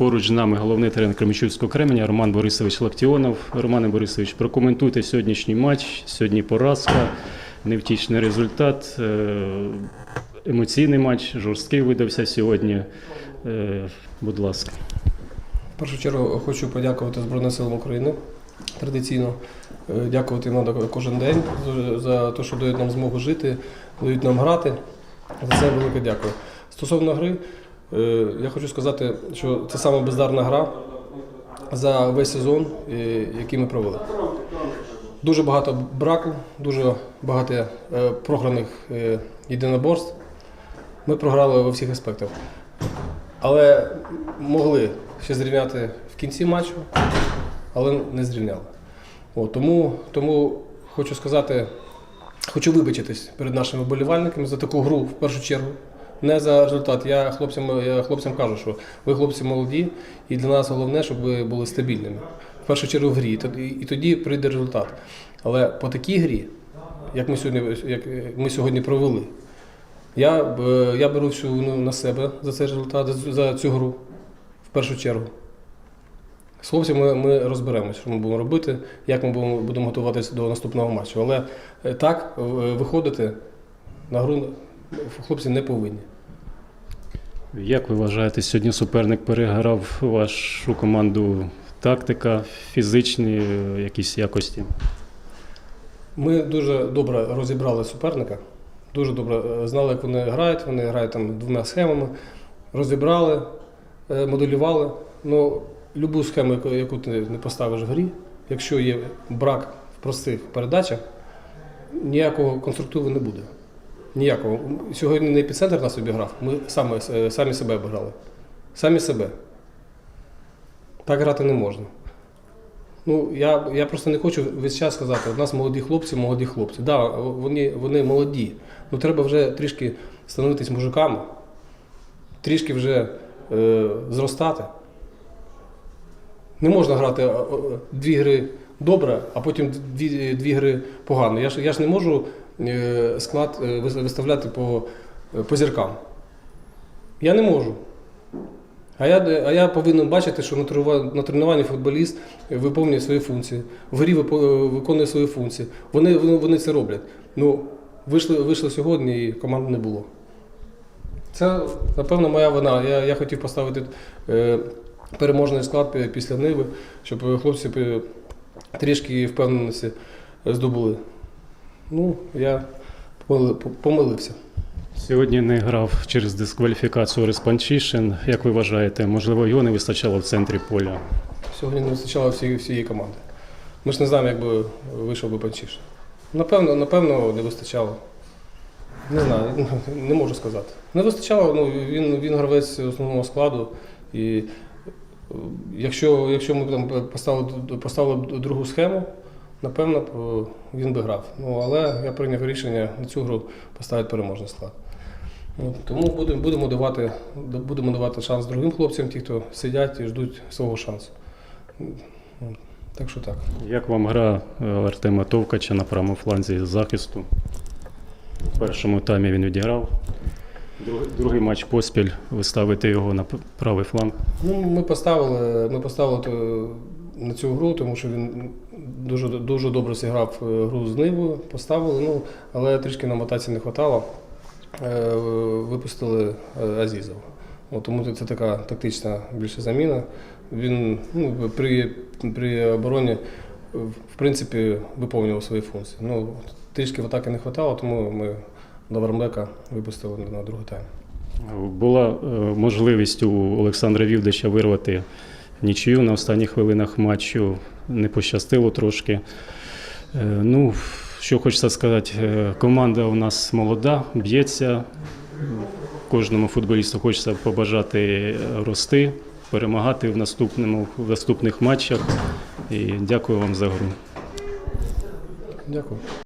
Поруч з нами головний тренер Кременчуцького Кременя Роман Борисович Лактіонов. Романе Борисович, прокоментуйте сьогоднішній матч. Сьогодні поразка, невтішний результат, е, емоційний матч, жорсткий видався сьогодні. Е, Будь ласка. В першу чергу хочу подякувати Збройним силам України традиційно. Е, Дякувати їм треба кожен день за- те, що дають нам змогу жити, дають нам грати. За це велике дякую. Стосовно гри, я хочу сказати, що це саме бездарна гра за весь сезон, е, який ми провели. Дуже багато браку, дуже багато е, програних е, єдиноборств. Ми програли у всіх аспектах. Але могли ще зрівняти в кінці матчу, але не зрівняли. От, тому, тому хочу сказати, хочу вибачитись перед нашими вболівальниками за таку гру в першу чергу. Не за результат. Я хлопцям, я хлопцям кажу, що ви хлопці молоді, і для нас головне, щоб ви були стабільними. В першу чергу в грі, і тоді- прийде результат. Але по такій грі, як ми сьогодні, як ми сьогодні провели, я, я беру всю вину на себе за цей результат, за- за цю гру в першу чергу. З хлопцями ми розберемося, що ми будемо робити, як ми будемо, будемо готуватися до наступного матчу. Але е, так е, виходити на гру хлопці не повинні. Як ви вважаєте, сьогодні суперник переграв вашу команду тактика, фізичні якісь якості? Ми дуже добре розібрали суперника, дуже добре е, знали, як вони грають. Вони грають там двома схемами, розібрали, е, моделювали. Ну, любу схему, яку ти не поставиш в грі, якщо є брак в простих передачах, ніякого конструктиву не буде. Ніякого. Сьогодні не епіцентр нас обіграв, ми самі, е, самі себе обіграли. Самі себе. Так грати не можна. Ну, я, я просто не хочу весь час сказати, у нас молоді хлопці, молоді хлопці. Да, вони, вони молоді. Ну треба вже трішки становитись мужиками, трішки вже е, зростати. Не можна грати е, е, дві гри добре, а потім дві, дві гри погано. Я ж, я ж не можу склад е, виставляти по, е, по зіркам. Я не можу. А я, а я повинен бачити, що на тренуванні футболіст виповнює свої функції, в грі виконує свої функції. Вони, вони, це роблять. Ну, вийшли, вийшли сьогодні і команди не було. Це, напевно, моя вина. Я, я хотів поставити е, переможний склад після Ниви, щоб хлопці трішки впевненості здобули. Ну, я помилився. Сьогодні не грав через дискваліфікацію Респанчишин. Як ви вважаєте, можливо, його не вистачало в центрі поля? Сьогодні не вистачало всієї, всієї команди. Ми ж не знаємо, як би вийшов би Панчіш. Напевно, напевно, не вистачало. Не знаю, не можу сказати. Не вистачало, ну, він, він гравець основного складу. І е, якщо, якщо ми там поставили, поставили другу схему, напевно, е, він би грав. Ну, але я прийняв рішення на цю гру поставити переможний склад. От, Тому будемо, будемо, давати, будемо давати шанс другим хлопцям, ті, хто сидять і ждуть свого шансу. Так що так. Як вам гра е, Артема Товкача на правому фланзі захисту? В першому таймі він відіграв. Другий, другий матч поспіль. Ви ставите його на правий фланг. Ну, ми поставили, ми поставили на цю гру, тому що він дуже, дуже добре зіграв е, гру з Нивою, поставили, ну, але трішки нам ротації не вистачало. Е, Випустили е, Азізова. Тому це така тактична більше заміна. Він ну, при, при обороні в принципі виповнював свої функції. Ну, трішки в атаки не вистачало, тому ми Добромбека випустили на другий тайм. Була можливість у Олександра Вівдича вирвати нічию на останніх хвилинах матчу. Не пощастило трошки. Е, Ну, що хочеться сказати, е, команда у нас молода, б'ється. Кожному футболісту хочеться побажати рости, перемагати в, наступному, в наступних матчах. І дякую вам за гру. Дякую.